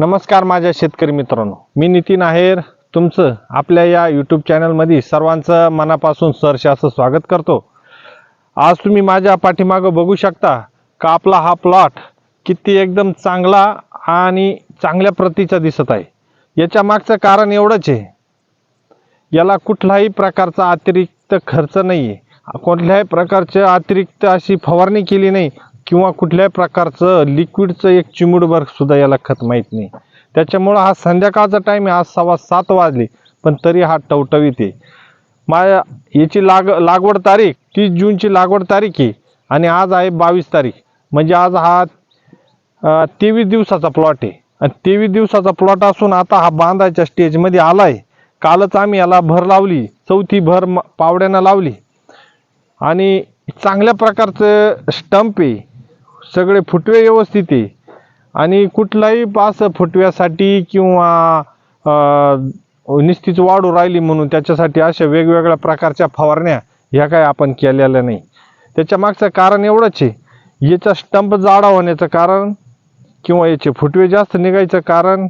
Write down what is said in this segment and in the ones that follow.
नमस्कार माझ्या शेतकरी मित्रांनो. मी नितीन आहेर. तुमचं आपल्या या यूट्यूब चॅनलमध्ये सर्वांचं मनापासून सरसे असं स्वागत करतो. आज तुम्ही माझ्या पाठीमागं बघू शकता का आपला हा प्लॉट किती एकदम चांगला आणि चांगल्या प्रतीचा दिसत आहे. याच्या मागचं कारण एवढंच आहे. याला कुठलाही प्रकारचा अतिरिक्त खर्च नाही आहे कुठल्याही प्रकारच्या अतिरिक्त अशी फवारणी केली नाही. किंवा कुठल्याही प्रकारचं लिक्विडचं एक चिमुडभर सुद्धा याला खत माहीत नाही. त्याच्यामुळं हा संध्याकाळचा टाईम आहे आज सव्वा सात वाजले पण तरी हा टवटवीत आहे. माझ्या याची लाग लागवड तारीख तीस जूनची लागवड तारीख आहे आणि आज आहे बावीस तारीख. म्हणजे आज हा तेवीस दिवसाचा प्लॉट आहे. आणि तेवीस दिवसाचा प्लॉट असून आता हा बांधायच्या स्टेजमध्ये आला आहे कालच आम्ही याला भर लावली चौथी भर म- पावड्यानं लावली. आणि चांगल्या प्रकारचं स्टंप आहे. सगळे फुटवे व्यवस्थित आहे. आणि कुठलाही असं फुटव्यासाठी किंवा निश्चित निस्तीच वाढू राहिली म्हणून त्याच्यासाठी अशा वेगवेगळ्या प्रकारच्या फवारण्या ह्या काय आपण केलेल्या नाही. त्याच्या मागचं कारण एवढंच आहे. याचा स्टंप जाडा होण्याचं कारण किंवा याचे फुटवे जास्त निघायचं कारण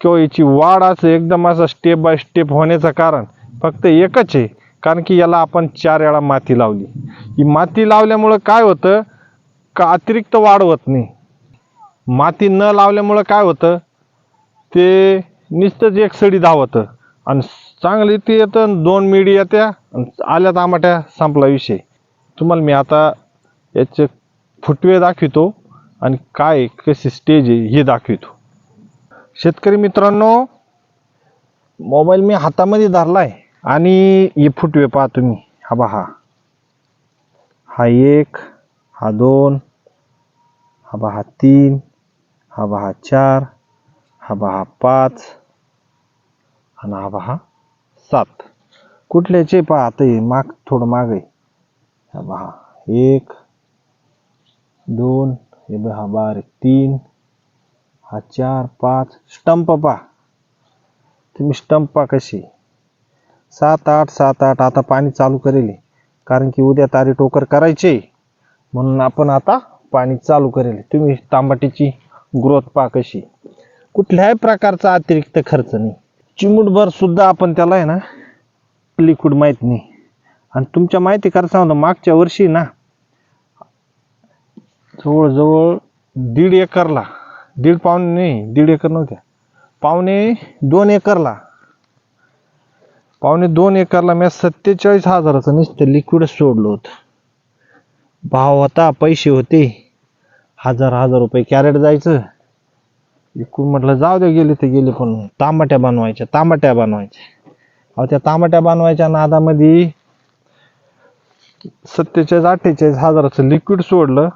किंवा याची वाढ असं एकदम असं स्टेप बाय स्टेप होण्याचं कारण फक्त एकच आहे. कारण की याला आपण चार वेळा माती लावली. ही माती लावल्यामुळं काय होतं? का अतिरिक्त वाढ होत नाही? माती न लावल्यामुळं काय होतं? ते नुसतंच एक सडी धावतं. आणि चांगली ती येतं आणि दोन मिडी येत्या आणि आल्या तांबाट्या संपला विषय. तुम्हाला मी आता याचे फुटवे दाखवितो आणि काय कशी स्टेज आहे हे दाखवितो. शेतकरी मित्रांनो मोबाईल मी हातामध्ये धरलाय आणि हे फुटवे पहा तुम्ही. हा पहा हा एक हा दोन हा पहा तीन हा पहा चार हा पहा पाच आणि हा पहा सात कुठल्याचे पहा आता हे माग थोडं माग. आहे हा पहा एक दोन हे बघ हा बारीक तीन हा चार पाच. स्टंप पहा. तुम्ही स्टंप पहा कशी. सात आठ सात आठ आता पाणी चालू करेल. कारण की उद्या तारी टोकर करायचे. म्हणून आपण आता पाणी चालू करेल. तुम्ही तांबाटीची ग्रोथ पा कशी. कुठल्याही प्रकारचा अतिरिक्त खर्च नाही. चिमूटभर सुद्धा आपण त्याला आहे ना लिक्विड माहीत नाही. आणि तुमच्या माहिती करा सांगतो मागच्या वर्षी ना जवळजवळ दीड एकरला दीड पावणे नाही दीड एकर नव्हत्या. पावणे दोन एकरला पावणे दोन एकरला मी सत्तेचाळीस हजाराचं नुसतं लिक्विड सोडलं होतं. भाव होता पैसे होते. हजार हजार रुपये कॅरेट जायचं. इकडून म्हटलं जाऊ दे गेले ते गेले पण तांबाट्या बनवायच्या तांबाट्या बनवायच्या. अहो त्या तांबाट्या बनवायच्या नादामध्ये सत्तेचाळीस अठ्ठेचाळीस हजाराचं लिक्विड सोडलं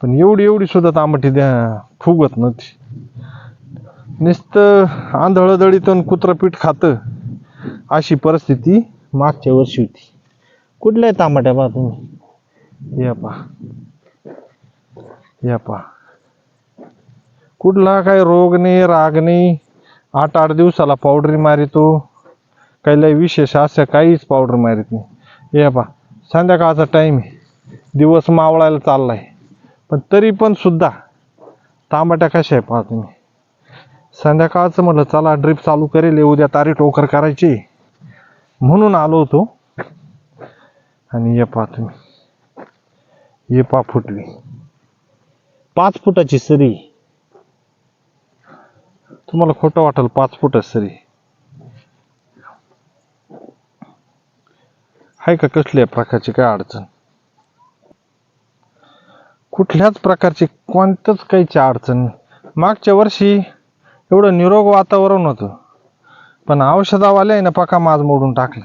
पण एवढी एवढी सुद्धा तांबटी द्या फुगत नव्हती. नुसतं आंधळदळीतून कुत्रं पीठ खातं अशी परिस्थिती मागच्या वर्षी होती. कुठल्या तांबट्या पहा तुम्ही? या पहा या पहा कुठला काही रोग नाही राग नाही. आठ आठ दिवसाला पावडर मारितो काही लय विशेष असं काहीच पावडर मारित नाही. या पहा संध्याकाळचा टाईम आहे. दिवस मावळायला चाललाय. पण तरी पण सुद्धा तांबट्या कशा आहे पहा तुम्ही. संध्याकाळचं म्हटलं चला ड्रिप चालू करेल उद्या तारी टोकर करायची. म्हणून आलो होतो. आणि ये पहा तुम्ही. ये पहा फुटली. पाच फुटाची सरी. तुम्हाला खोटं वाटेल पाच फुट सरी. आहे का कसल्या प्रकारची काय अडचण? कुठल्याच प्रकारची कोणत्याच काहीची अडचण मागच्या वर्षी एवढं निरोग वातावरण होतं. पण औषधावाले ना पका माज मोडून टाकला.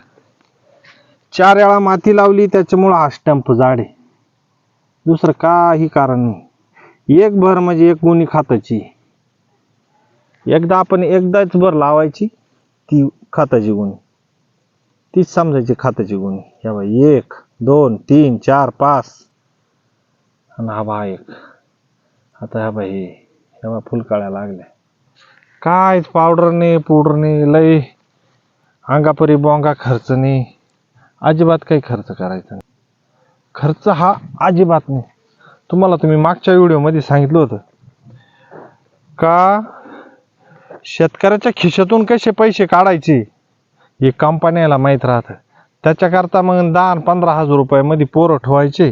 चार वेळा माती लावली त्याच्यामुळं हा स्टंप जाडे. आहे दुसरं काही कारण नाही. एक भर म्हणजे एक गुणी खाताची. एकदा आपण एकदाच भर लावायची ती खाताची गुणी. तीच समजायची खाताची गुणी. या बाई एक दोन तीन चार पाच. आणि हा बा एक. आता ह्या बाई ह्या बा फुलकाळ्या लागल्या. कायच पावडर नाही पावडर नाही लय अंगापरी बोंगा खर्च नाही. अजिबात काही खर्च करायचा नाही. खर्च हा अजिबात नाही. तुम्हाला तुम्ही मागच्या व्हिडिओमध्ये सांगितलं होतं. का शेतकऱ्याच्या खिशातून कसे पैसे काढायचे? हे कंपन्याला माहीत राहतं. त्याच्याकरता मग दहा पंधरा हजार रुपयामध्ये पोरं ठेवायचे.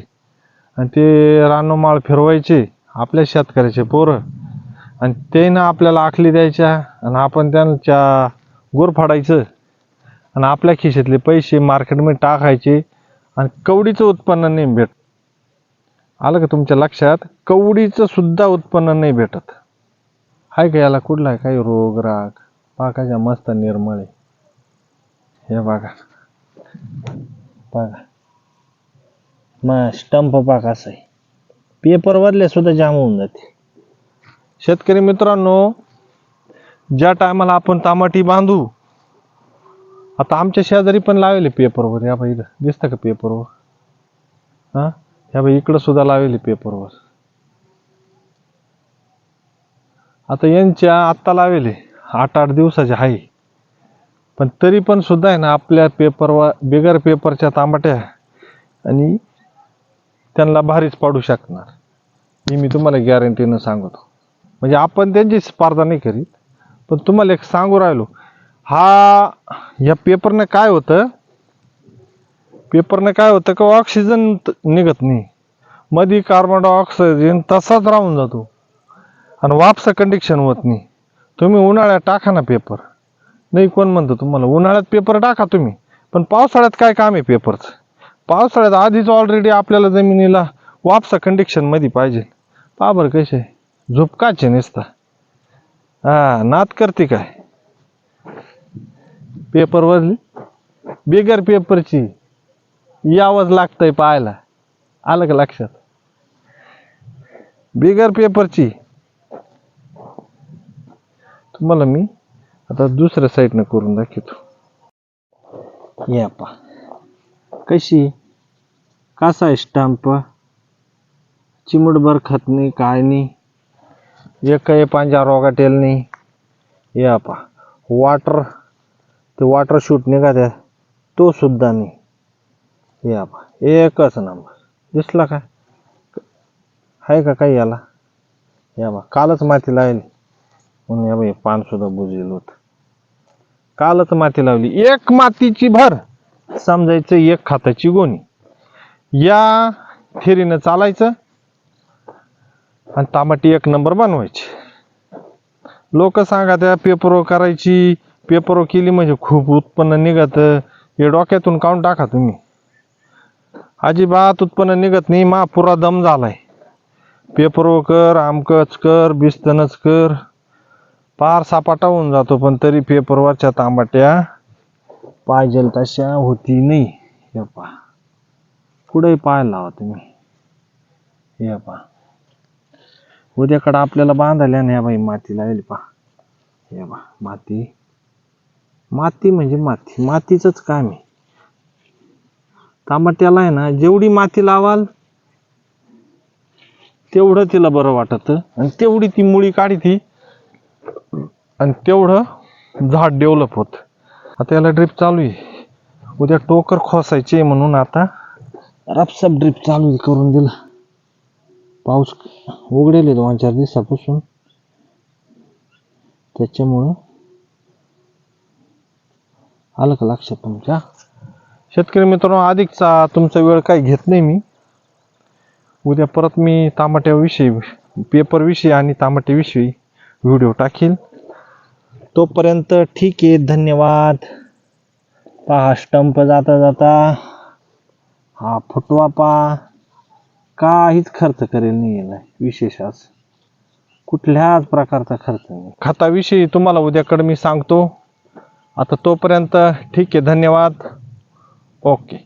आणि ते रानोमाळ फिरवायचे. आपल्या शेतकऱ्याचे पोरं. आणि ते ना आपल्याला आखली द्यायच्या. आणि आपण त्यांच्या गोर फाडायचं आणि आपल्या खिशातले पैसे मार्केटमध्ये टाकायचे. आणि कवडीचं उत्पन्न नाही भेट आलं का तुमच्या लक्षात? कवडीचं सुद्धा उत्पन्न नाही भेटत. आहे का याला कुठला आहे? काही रोग राग? पाकाच्या मस्त निर्मळ आहे. हे बघा. बघा. मग स्टंप पाक असं आहे. पेपरवरले सुद्धा जाम होऊन जाते. शेतकरी मित्रांनो ज्या टायमाला आपण तामाटी बांधू आता आमच्या शेजारी पण लावले पेपरवर या बाई दिसतं का पेपरवर हा? ह्या बाई इकडं सुद्धा लावले पेपरवर आता यांच्या आत्ता लावेले. आठ आठ दिवसाचे आहे. पण तरी पण सुद्धा आहे ना आपल्या पेपरवर बिगर पेपरच्या तांबट्या आणि त्यांना भारीच पाडू शकणार. ही मी तुम्हाला गॅरंटीनं सांगतो. म्हणजे आपण त्यांची स्पर्धा नाही करीत पण तुम्हाला एक सांगू राहिलो. हा या पेपरनं काय होतं? पेपरनं काय होतं का ऑक्सिजन निघत नाही. मध्ये कार्बन डायऑक्साईड तसाच राहून जातो. आणि वापसा कंडिक्शन होत नाही. तुम्ही उन्हाळ्यात टाका ना पेपर. नाही कोण म्हणतो तुम्हाला? उन्हाळ्यात पेपर टाका तुम्ही. पण पावसाळ्यात काय काम आहे पेपरचं? पावसाळ्यात आधीच ऑलरेडी आपल्याला जमिनीला वापसा कंडिक्शनमध्ये पाहिजे. पाबर बरं कसे झोपकाचे नसता. हा नात करते काय? पेपरवरली बिगर पेपरची. यावंच लागतंय पाहायला. आलं का लक्षात? बिगर पेपरची. तुम्हाला मी आता दुसऱ्या साईडनं करून दाखवतो. या पा कशी? कसा आहे स्टॅम्प? चिमुटभर खात नाही काय नाही. एकही पांजा रोगाटेल नाही. या पा वॉटर ते वॉटर शूट निघात्या तो सुद्धा नाही. या बा एकच नंबर दिसला का आहे का काही याला? या बा कालच माती लावली. म्हणून या बाई पान सुद्धा बुजेल होत. कालच माती लावली. एक मातीची भर. समजायचं एक खाताची गोणी. या फेरीनं चालायचं आणि तामाटी एक नंबर बनवायची. लोक सांगा त्या पेपर करायची पेपरो केली म्हणजे खूप उत्पन्न निघत. हे डोक्यातून काढून टाका तुम्ही. अजिबात उत्पन्न निघत नाही. मा पुरा दम झालाय. पेपरो कर आमकच कर बिस्तनच कर. पार सापाटा होऊन जातो पण तरी पेपरवरच्या तांबाट्या पाहिजेल तशा होती नाही. हे पा पुढेही पाहायला लावा तुम्ही. हे पा उद्याकडं आपल्याला बांधायला नाही बाई माती लावेल पा हे बा माती. माती म्हणजे माती. मातीचंच काम आहे. तांबट्याला आहे ना जेवढी माती लावाल तेवढं तिला बरं वाटत. आणि तेवढी ती मुळी काढी ती आणि तेवढं झाड डेव्हलप होत. आता याला ड्रिप चालू आहे. उद्या टोकर खोसायचे म्हणून आता रपसप ड्रिप चालू आहे, करून दिला. पाऊस उघडेल दोन चार दिवसापासून. त्याच्यामुळं आलं का लक्षात तुमच्या. शेतकरी मित्रांनो अधिकचा तुमचा वेळ काही घेत नाही मी. उद्या परत मी तामाट्याविषयी पेपरविषयी आणि तामाट्याविषयी व्हिडिओ टाकील. तोपर्यंत ठीक आहे धन्यवाद. पहा स्टंप जाता जाता हा फुटवा पा. काहीच खर्च करेल नाही याला विशेष आज. कुठल्याच प्रकारचा खर्च नाही. खताविषयी तुम्हाला उद्याकडे मी सांगतो. आता तोपर्यंत ठीक आहे धन्यवाद. ओके.